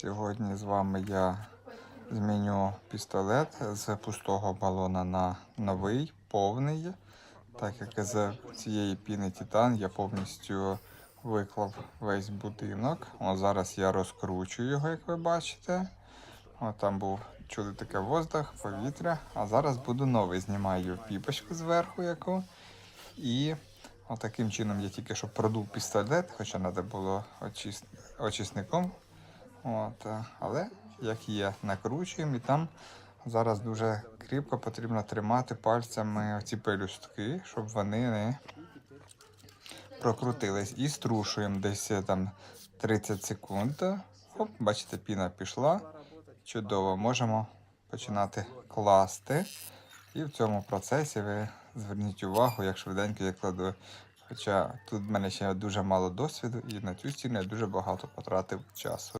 Сьогодні з вами я зміню пістолет з пустого балона на новий, повний. Так як з цієї піни Титан я повністю виклав весь будинок. О, зараз я розкручую його, як ви бачите. О, там був чули таке воздух, повітря. А зараз буду новий. Знімаю піпочку зверху яку. І отаким чином я тільки що продув пістолет, хоча треба було очис... очисником. От, е, але як є, накручуємо і там зараз дуже кріпко потрібно тримати пальцями ці пелюстки, щоб вони не прокрутились. І струшуємо десь е, там 30 секунд. Оп, бачите, піна пішла. Чудово, можемо починати класти. І в цьому процесі ви зверніть увагу, як швиденько я кладу. Хоча тут в мене ще дуже мало досвіду, і на цю стіну я дуже багато потратив часу.